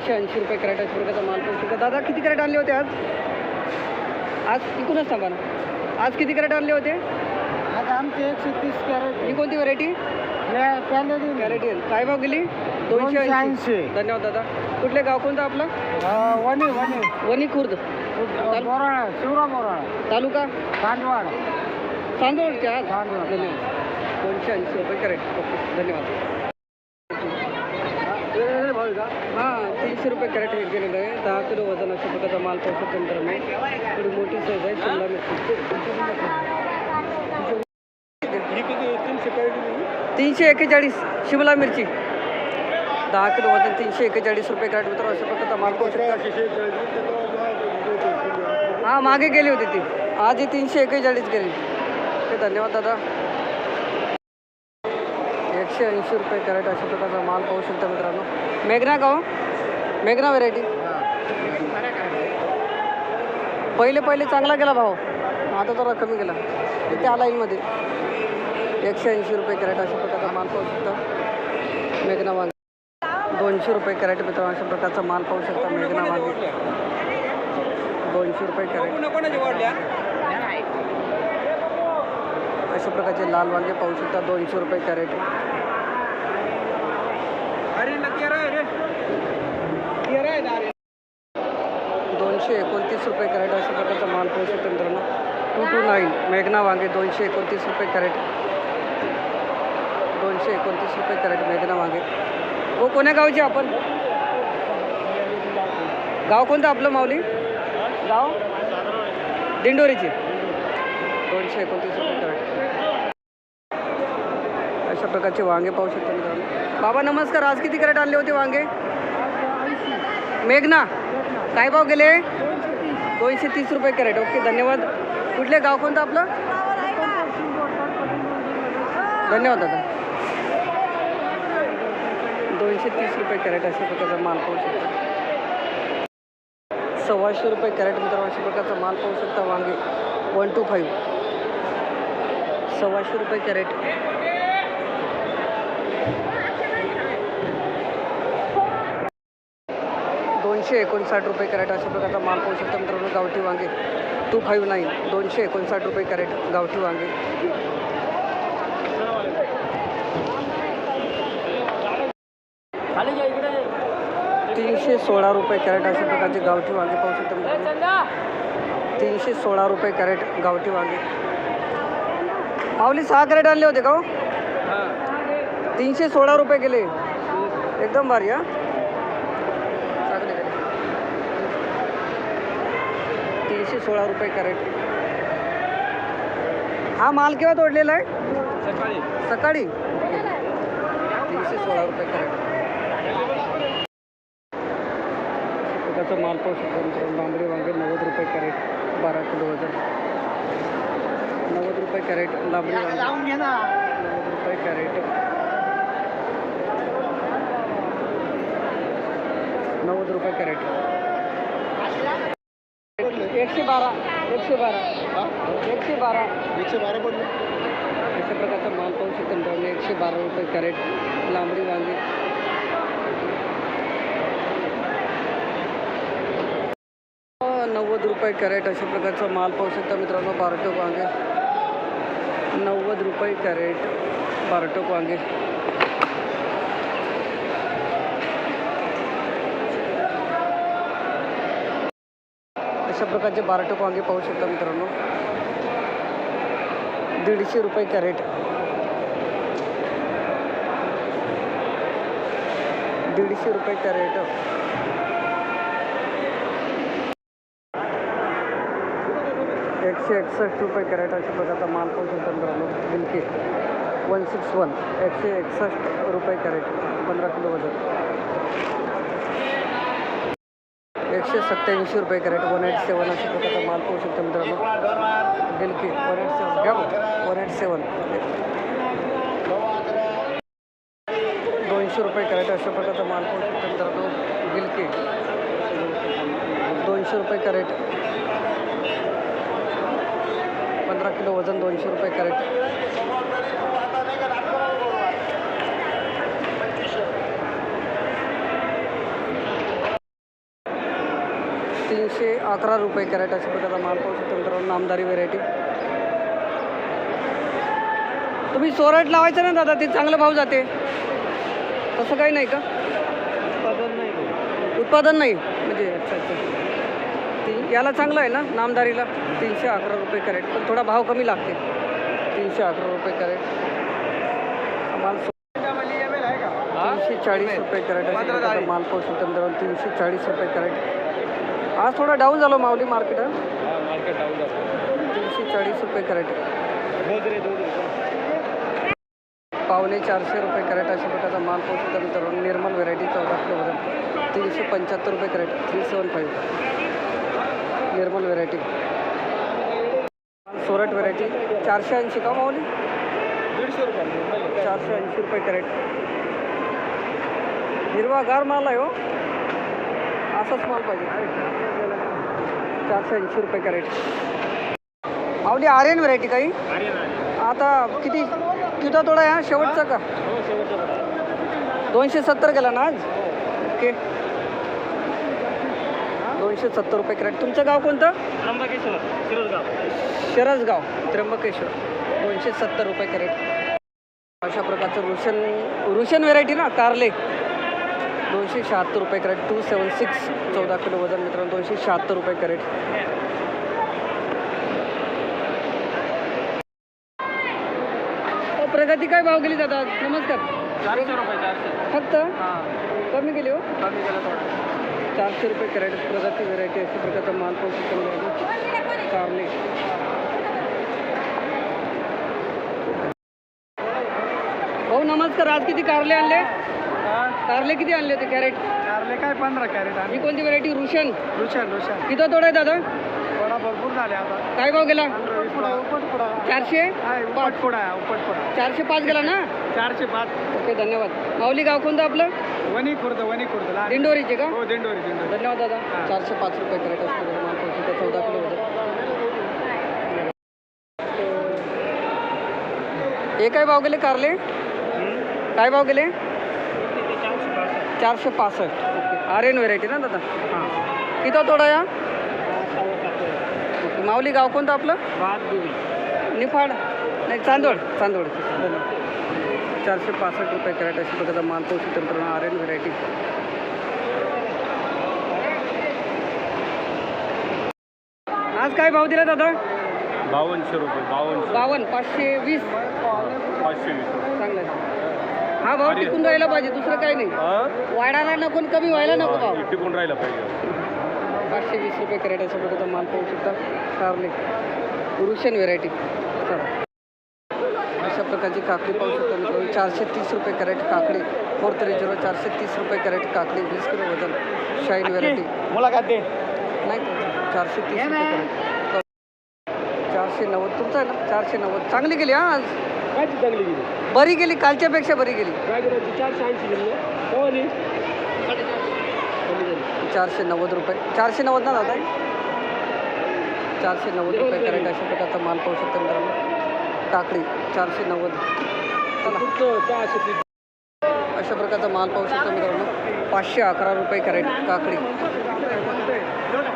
दोनशे ऐंशी रुपये कॅरेट अशा प्रकारचा माल पाहू शकता. दादा किती कॅरेट आणले होते आज? आज इकूनच थांबा ना. आज किती कॅरेट आणले होते? आज आमचे एकशे तीस कॅरेट ही कोणती व्हरायटी कॅरेट काय भाव गेली? दोनशे ऐंशी. धन्यवाद दादा. कुठले गाव कोणतं आपलं? वणी वणी. वणी खुर्द. बोराळा शिवरा बोराळा. तालुका? आज? तांदूळ. धन्यवाद. दोनशे ऐंशी रुपये कॅरेट ओके धन्यवाद. तीनशे रुपये कॅरेट हे गेलेलं आहे. दहा किलो वजन अशा प्रकारचा माल पाहू शकतो मित्रांनो थोडी मोठी साईज आहे शिमला मिरची. तीनशे एक्केचाळीस शिमला मिरची. दहा किलो वजन तीनशे एक्केचाळीस रुपये कॅरेट मित्रांनो अशा प्रकारचा माल पाहू शकता. हां मागे गेली होती ती. आज ही तीनशे एक्केचाळीस गेली. ते धन्यवाद दादा. एकशे ऐंशी रुपये कॅरेट अशा प्रकारचा माल पाहू शकता मित्रांनो. मेघना का हो मेघना व्हेरायटी पहिले पहिले चांगला गेला भाव. आता जरा कमी गेला. इथे आला मध्ये. एकशे ऐंशी रुपये कॅरेट अशा प्रकारचा माल पाहू शकता. मेघना वांगे दोनशे रुपये कॅरेट मित्रांनो अशा प्रकारचा माल पाहू शकता मेघना वांगे दोनशे रुपये कॅरेट अशा प्रकारचे लाल वांगे पाहू शकता. दोनशे रुपये कॅरेट दोनशे एकोणतीस रुपये कॅरेट अशा प्रकारचा माल पाहू शकता मित्रांनो टू टू नाईन मेघना वांगे दोनशे एकोणतीस रुपये कॅरेट. दोनशे एकोणतीस रुपये कॅरेट मेघना वांगे. हो कोण्या गावचे आपण? गाव कोणतं आपलं माऊली? गाव? दिंडोरीचे. दोनशे एकोणतीस रुपये कॅरेट. अशा प्रकारचे वांगे पाहू शकतो मित्रांनो. बाबा नमस्कार. आज किती कॅरेट आणले होते वांगे? मेघना. काय भाव गेले? दोनशे तीस रुपये कॅरेट. ओके धन्यवाद. कुठले गाव कोणतं आपलं? धन्यवाद दादा. दोनशे तीस रुपये कॅरेट अशा प्रकारचा माल पाहू शकता. सव्वाशे रुपये कॅरेट मित्रांनो अशा प्रकारचा माल पाहू शकता वांगे. वन टू फाईव्ह सव्वाशे रुपये कॅरेट. दोनशे एकोणसाठ रुपये कॅरेट अशा प्रकारचा माल पाहू शकता मित्रांनो गावठी वांगे. टू फाईव्ह नाईन दोनशे एकोणसाठ रुपये कॅरेट गावठी वांगे. तीनशे सोळा रुपये कॅरेट अशा प्रकारचे गावठी वांगे पाहू शकता मित्रांनो. तीनशे सोळा रुपये कॅरेट गावठी वांगे. माऊली सहा कॅरेट आणले होते का हो? तीनशे सोळा रुपये गेले एकदम भारी हा चांगले गेले तीनशे सोळा रुपये कॅरेट. हा माल केव्हा तोडलेला आहे? सकाळी. तीनशे सोळा रुपये कॅरेट. त्याचा माल पाहू शकतो मित्रांनो बांबडी वांगे नव्वद रुपये कॅरेट बारा किलो वजन. नव्वद रुपये कॅरेट लांबडी वांगे. नव्वद रुपये कॅरेट. नव्वद रुपये कॅरेट. एकशे बारा एकशे बारा एकशे बारा एकशे बारा पडले अशा प्रकारचा माल पाहू शकतो मित्रांनो एकशे बारा रुपये कॅरेट लांबडी वांगे नव्वद रुपये कॅरेट अशा प्रकारचा माल पाहू शकता मित्रांनो बारटोक वांगे नव्वद रुपये कॅरेट बारटोक वांगे अशा प्रकारचे बारटोक वांगे पाहू शकता मित्रांनो. दीडशे रुपये कॅरेट. दीडशे रुपये कॅरेट. एकशे एकसष्ट रुपये कॅरेट अशा प्रकारचा माल पाहू शकता मित्रांनो. बिलके. One six one. एकशे एकसष्ट रुपये कॅरेट. पंधरा किलो वजन. एकशे सत्त्याऐंशी रुपये कॅरेट वन एट सेवन अशा प्रकारचा माल पाहू शकतो मित्रांनो. बिलके वन एट सेवन. घ्या वन एट सेवन. दोनशे रुपये कॅरेट अशा प्रकारचा माल पाहू शकतो मित्रांनो. गिलके दोनशे रुपये कॅरेट. पंधरा किलो वजन दोनशे रुपये कॅरेट तीनशे अकरा रुपये कॅरेट अशा प्रकारचा माल पाहू शकतो मित्रांनो नामदारी व्हेरायटी तुम्ही सोरट लावायचं ना दादा ते चांगला भाव जाते. तसं काही नाही का? उत्पादन नाही उत्पादन नाही म्हणजे अच्छा अच्छा ती? याला चांगलं आहे ना नामदारीला? तीनशे अकरा रुपये कॅरेट. पण थोडा भाव कमी लागते. तीनशे अकरा रुपये कॅरेट. माल तीनशे चाळीस रुपये कॅरेट माल पाहू शकतो मित्रांनो तीनशे चाळीस रुपये कॅरेट. आज थोडा डाऊन झालो माऊली मार्केट मार्केट डाऊन जातो तीनशे चाळीस रुपये कॅरेट. पावणे चारशे रुपये कॅरेट अशा प्रकारचा माल पाहू शकतो मित्रांनो. निर्मल व्हेरायटी चौदा किलो वजन. तीनशे पंच्याहत्तर रुपये crate. Three seven five Nirmal variety सोरट variety चारशे ऐंशी का माऊली? दीडशे रुपये. चारशे ऐंशी रुपये कॅरेट. हिरवागार माल आहे हो. असाच माल पाहिजे. चारशे ऐंशी रुपये कॅरेट. माऊली आर्यन व्हेरायटी काही? आता किती? किती तोडा आहे हा? शेवटचा का? हो दोनशे सत्तर गेला ना आज? ओके. दोनशे सत्तर रुपये कॅरेट. तुमचं गाव कोणतं? त्र्यंबकेश्वर शिरसगाव. शिरसगाव त्र्यंबकेश्वर. दोनशे सत्तर रुपये कॅरेट. अशा प्रकारचं रुशन रुशन व्हेरायटी ना? कारले. दोनशे शहात्तर रुपये कॅरेट. टू सेवन सिक्स चौदा किलो वजन मित्रांनो दोनशे शहात्तर रुपये कॅरेट. प्रगती काय भाव गेली दादा? नमस्कार. चारशे रुपये चारशे. फक्त? हां. कमी गेली हो? कमी केलं थोडं. चारशे रुपये कॅरेट. प्रगती व्हेरायटी अशा प्रकारचा माल पाहू शकतो. कारले. भाऊ नमस्कार. आज किती कारले आणले? कारले किती आणले होते कॅरेट? कारले काय पंधरा कॅरेट ही कोणती व्हेरायटी रुशन. रुशन रुशन. किती तोडा आहे दादा. थोडा भरपूर झाले आता. काय भाव गेला? उपटपुडा चारशे? उपटपुडा आहे उपटपुडा. चारशे पाच गेला ना? चारशे पाच. ओके धन्यवाद. माऊली गाव कोणतं आपलं? वणी खुर्द वणी खुर्द लहान. दिंडोरीचे का? हो दिंडोरी दिंडोरी. धन्यवाद दादा. चारशे पाच रुपये कॅरेट असतो माल चौदा किलो होतं. हे काय भाव गेले कारले? काय भाव गेले? चारशे पासष्ट. ओके आर एन व्हेरायटी ना दादा? हां. किती तोडा या? माऊली गाव कोणतं आपलं? निफाड. नाही चांदोड चांदोड. चारशे पासष्ट रुपये कॅरेट अशी प्रकारचा माल पाहू शकतो मित्रांनो आर एन व्हेरायटी आज काय भाव दिला दादा? बावनशे रुपये बावन्न पाचशे वीस. पाचशे वीस. चांगलं आहे. हा भाव टिकून राहिला पाहिजे दुसरं काही नाही. वाढायला नको आणि कमी व्हायला नको भाव टिकून राहिला पाहिजे. पाचशे वीस रुपये कॅरेट अशा प्रकारचा माल पाहू शकता. कारले रुशन व्हेरायटी अशा प्रकारची काकडी पाहू शकता मित्रांनो. चारशे तीस रुपये कॅरेट काकडी. फोर थ्री झिरो चारशे तीस रुपये कॅरेट काकडी. वीस किलो वजन. शाईन व्हेरायटी मुलाखत दे. नाही चारशे तीस रुपये कॅरेट. चारशे नव्वद. तुमचं आहे ना? चारशे नव्वद. चांगली गेली हा? आज काय चांगली गेली? बरी गेली कालच्यापेक्षा बरी गेली. काय करायची चारशे ऐंशी गेली कवली चारशे नव्वद रुपये. चारशे नव्वद ना दादा? चारशे नव्वद रुपये कॅरेट अशा प्रकारचा माल पाहू शकता मित्रांनो. काकडी चारशे नव्वद. चला. अशा प्रकारचा माल पाहू शकता मित्रांनो. पाचशे अकरा रुपये कॅरेट काकडी.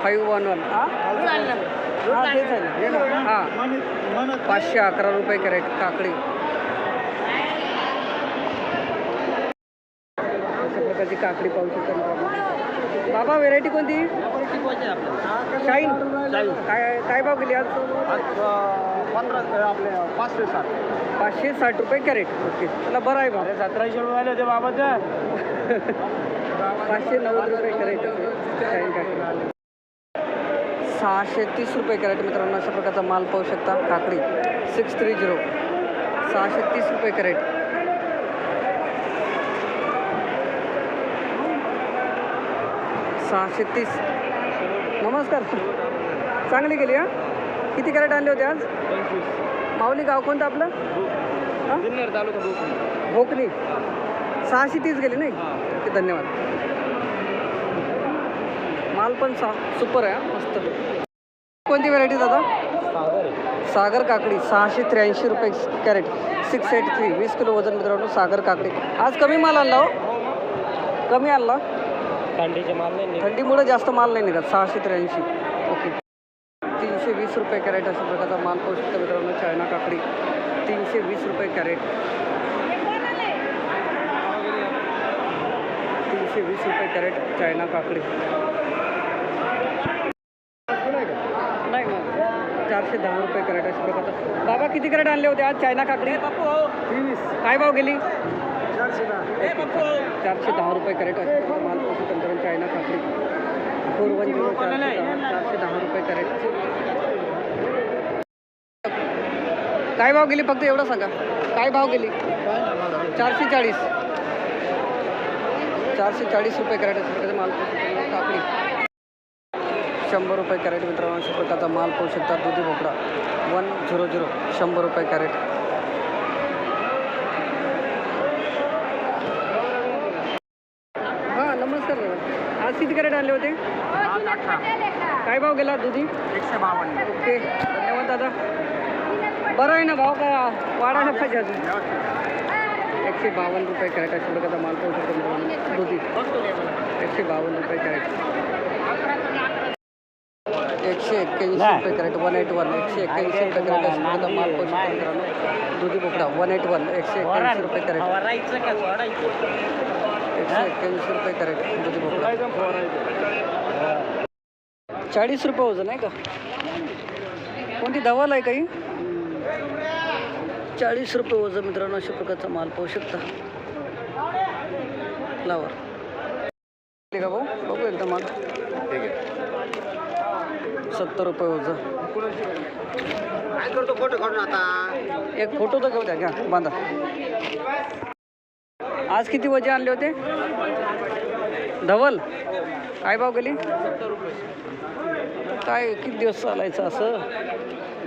Five one one. हां? तेच आहे ना. हां. पाचशे अकरा रुपये कॅरेट काकडी. अशा प्रकारची काकडी पाहू शकता बाबा व्हेरायटी कोणती? शाईन काय काय भाव गेली आज? पंधरा आपले पाचशे सात पाचशे साठ रुपये कॅरेट. ओके. त्याला बरं आहे भाव. सतराशे रुपये आले होते बाबाचं. पाचशे नव्वद रुपये कॅरेट. शाईन काकडी. सहाशे तीस रुपये कॅरेट मित्रांनो अशा प्रकारचा माल पाहू शकता. काकडी सिक्स थ्री झिरो सहाशे तीस रुपये कॅरेट. सहाशे तीस. नमस्कार. चांगली गेली हा? किती कॅरेट आणले होते आज? माऊली गाव कोणतं आपलं? हां? तालुका भोकली सहाशे तीस गेली नाही? धन्यवाद. माल पण सा सुपर आहे मस्त. कोणती व्हरायटी दादा? सागर काकडी सहाशे त्र्याऐंशी रुपये कॅरेट सिक्स एट थ्री वीस किलो वजन मित्रांनो सागर काकडी. आज कमी माल आणला हो. कमी आणला. थंडीचे माल नाही थंडीमुळे जास्त माल नाही निघत सहाशे त्र्याऐंशी. ओके तीनशे वीस रुपये कॅरेट अशा प्रकारचा माल पाहू शकता मित्रांनो चायना काकडी. तीनशे वीस रुपये कॅरेट तीनशे वीस रुपये कॅरेट चायना काकडी नाही मग चारशे दहा रुपये कॅरेट अशा प्रकारचा बाबा किती कॅरेट आणले होते आज? चायना काकडी? काय भाव गेली? चारशे दहा. रुपये कॅरेट अशा प्रकारचा माल मित्रांनो चायना काकडी. फोर वन झिरो चारशे दहा. रुपये कॅरेट. काय भाव गेली? फक्त एवढं सांगा. काय भाव गेली? चारशे चाळीस. चारशे चाळीस रुपये कॅरेट अशा प्रकारचा माल शंभर रुपये कॅरेट मित्रांनो अशा प्रकारचा माल पाहू शकता. दुधी भोपळा. वन झिरो झिरो शंभर रुपये कॅरेट. हां नमस्कार दादा. आज किती कॅरेट आणले होते? काय भाव गेला दुधी? एकशे बावन्न ओके धन्यवाद दादा. बरं आहे ना भाव का? वाढायला पाहिजे अजून. एकशे बावन्न रुपये कॅरेट अशा प्रकारचा माल पाहू शकतो मित्रांनो दुधी. एकशे बावन्न रुपये कॅरेट. एकशे एक्क्याऐंशी रुपये कॅरेट वन एट वन एकशे एक्क्याऐंशी रुपये कॅरेट प्रकारचा माल शकतो मित्रांनो. दुधी बोकडा वन एट वन एकशे एक्क्याऐंशी रुपये कॅरेट. एकशे एक्क्याऐंशी रुपये कॅरेट दुधी भोपळा चाळीस रुपये वजन आहे का? कोणती धवाल आहे काही? चाळीस रुपये वजन मित्रांनो अशा प्रकारचा माल पाहू शकता. फ्लावर का भाऊ बघू एकदा माल. सत्तर रुपये काय करतो फोटो काढून आता एक फोटो तर घेऊ द्या घ्या बांधा. आज किती वजे आणले होते? धवल? काय भाव गेली? काय किती दिवस चालायचं असं?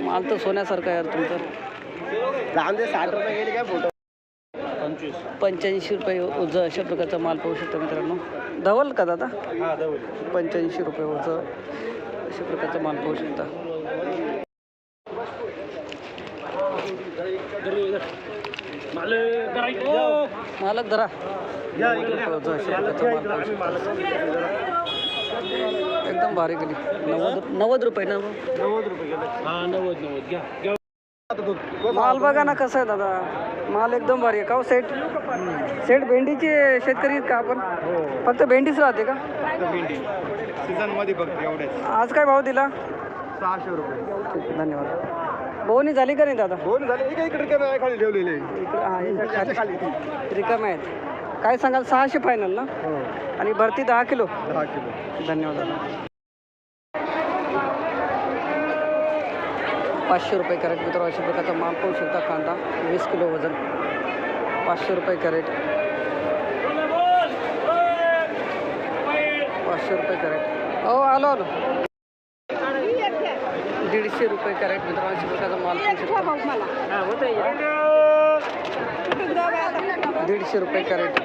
माल तर सोन्यासारखं यार तुमचं. लहान साठ रुपये गेले काय फोटो पंच्याऐंशी रुपये ओझं अशा प्रकारचा माल पाहू शकता मित्रांनो. धवल का दादा? हा पंच्याऐंशी रुपये ओझं अशा प्रकारचा माल पाहू शकता. मालक धरा. एकदम भारी गेली. नव्वद नव्वद रुपये ना नव्वद रुपये हा माल बघा ना कसं आहे दादा. माल एकदम भारी आहे. का हो सेट? सेट भेंडीचे शेतकरी आहेत का आपण? हो. फक्त भेंडीच राहते का? भेंडी. सीझनमध्ये फक्त एवढेच. आज काय भाव दिला? सहाशे रुपये. ठीक आहे धन्यवाद. बोवणी झाली का नाही दादा? दोन झाले. एक इकडे काय खाली ठेवलेले. इकडे हा याच्या खाली. रिकामे आहेत. काय सांगाल? सहाशे फायनल ना? हो. आणि भरती दहा किलो? दहा किलो. धन्यवाद दादा. पाचशे रुपये कॅरेट मित्र अशा प्रकारचा माल पाहू शकता कांदा वीस किलो वजन. पाचशे रुपये कॅरेट. पाचशे रुपये कॅरेट. हो आलो आलो. दीडशे रुपये कॅरेट मित्र अशा प्रकारचा माल. दीडशे रुपये कॅरेट.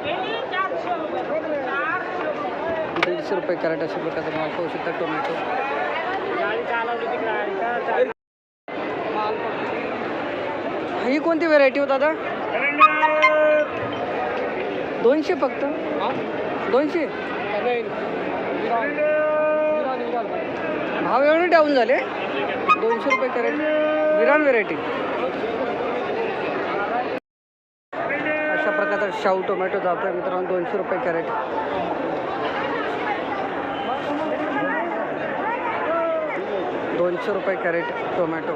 दीडशे रुपये कॅरेट अशा प्रकारचा माल पाहू शकता टोमॅटो. ही कोणती व्हेरायटी हो दादा? दोनशे फक्त? दोनशे? भाव एवढे डाऊन झाले? दोनशे रुपये कॅरेट विरान व्हेरायटी अशा प्रकारचा शाहू टोमॅटो जातो आहे मित्रांनो दोनशे रुपये कॅरेट दोनशे रुपये कॅरेट टोमॅटो